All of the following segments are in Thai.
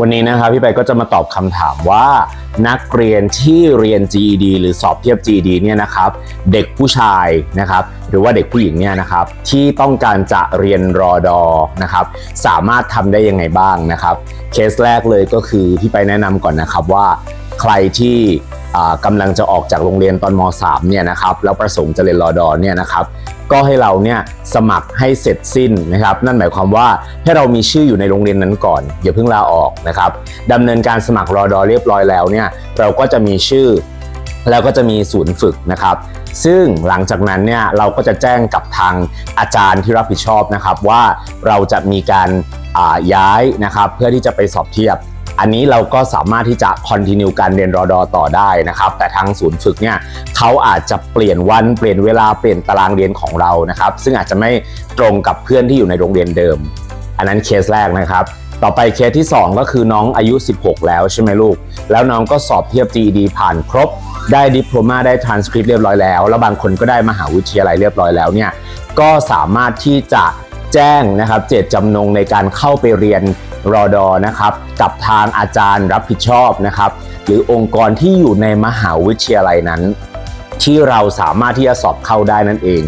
วันนี้นะครับพี่ไปก็จะมาตอบคำถามว่า นักเรียนที่เรียน GED หรือสอบเทียบ GED เนี่ยนะครับเด็กผู้ชายนะครับหรือว่าเด็กผู้หญิงเนี่ยนะครับที่ต้องการจะเรียนรอดอนะครับสามารถทำได้ยังไงบ้างนะครับ เคสแรกเลยก็คือพี่ไปแนะนำก่อนนะครับว่า ใครที่อ่ากำลังจะออกจากโรงเรียนตอนม .3 เนี่ยนะครับแล้วประสงค์จะเรียนรอดอเนี่ยนะครับก็ให้เราเนี่ยสมัครให้เสร็จสิ้นนะครับ นั่นหมายความว่าให้เรามีชื่ออยู่ในโรงเรียนนั้นก่อนอย่าเพิ่งลาออกนะครับดำเนินการสมัครรอดอเรียบร้อยแล้วเนี่ยเราก็จะมีชื่อแล้วก็จะมีศูนย์ฝึกนะครับ ซึ่งหลังจากนั้นเนี่ยเราก็จะแจ้งกับทางอาจารย์ที่รับผิดชอบนะครับว่าเราจะมีการย้ายนะครับเพื่อที่จะไปสอบเทียบ อันนี้เราก็สามารถที่จะ continue การเรียนรอดอต่อได้นะครับ แต่ทางศูนย์ฝึกเนี่ยเขาอาจจะเปลี่ยนวันเปลี่ยนเวลาเปลี่ยนตารางเรียนของเรานะครับ ซึ่งอาจจะไม่ตรงกับเพื่อนที่อยู่ในโรงเรียนเดิม อันนั้นเคสแรกนะครับ ต่อไปเคสที่ 2 ก็คือน้องอายุ 16 แล้วใช่ไหมลูก แล้วน้องก็สอบเทียบ GED ผ่านครบ ได้ดิปโลมาได้ transcript เรียบร้อยแล้ว แล้วบางคนก็ได้มหาวิทยาลัยเรียบร้อยแล้วเนี่ยก็สามารถที่จะแจ้งนะครับเจตจำนงในการเข้าไปเรียน รอดอนะครับกับทางอาจารย์รับผิดชอบนะครับ หรือองค์กรที่อยู่ในมหาวิทยาลัยนั้น ที่เราสามารถที่จะสอบเข้าได้นั่นเอง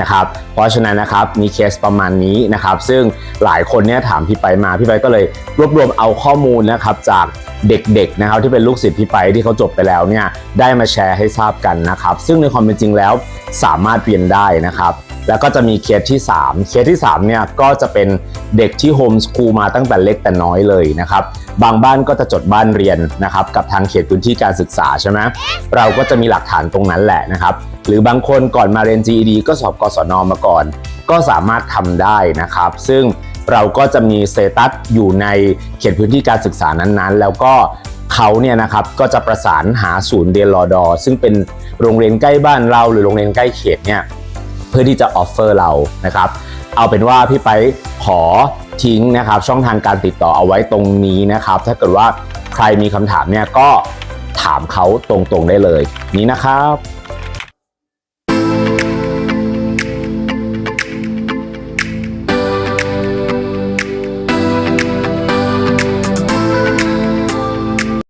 นะครับเพราะฉะนั้นนะครับมีเคสประมาณนี้นะครับ ซึ่งหลายคนเนี่ยถามพี่ไปมาพี่ไปก็เลยรวบรวมเอาข้อมูลนะครับจาก เด็กๆนะครับที่เป็นลูกศิษย์พี่ไปที่เขาจบไปแล้วเนี่ยได้มาแชร์ให้ทราบกันนะครับ ซึ่งในความเป็นจริงแล้วสามารถเรียนได้นะครับ แล้วก็จะมีเคสที่ 3 เคสที่3เนี่ยก็จะเป็นเด็กที่โฮมสคูลมาตั้งแต่เล็กแต่น้อยเลยนะครับบางบ้านก็จะจดบ้านเรียนนะครับกับทางเขตพื้นที่การศึกษาใช่ไหมเราก็จะมีหลักฐานตรงนั้นแหละนะครับ หรือบางคนก่อนมาเรียน GED ก็สอบกศนมาก่อน ก็สามารถทำได้นะครับ ซึ่ง เราก็จะมีเตตัสอยู่ในเขตพื้นที่การศึกษานั้นๆ แล้วก็เขาเนี่ยนะครับก็จะประสานหาศูนย์เรียนรอดอ ซึ่งเป็นโรงเรียนใกล้บ้านเราหรือโรงเรียนใกล้เขตเนี่ยเพื่อที่จะออฟเฟอร์เรานะครับ เอาเป็นว่าพี่ไปขอทิ้งนะครับช่องทางการติดต่อเอาไว้ตรงนี้นะครับ ถ้าเกิดว่าใครมีคำถามเนี่ยก็ถามเขาตรงๆได้เลย นี้นะครับ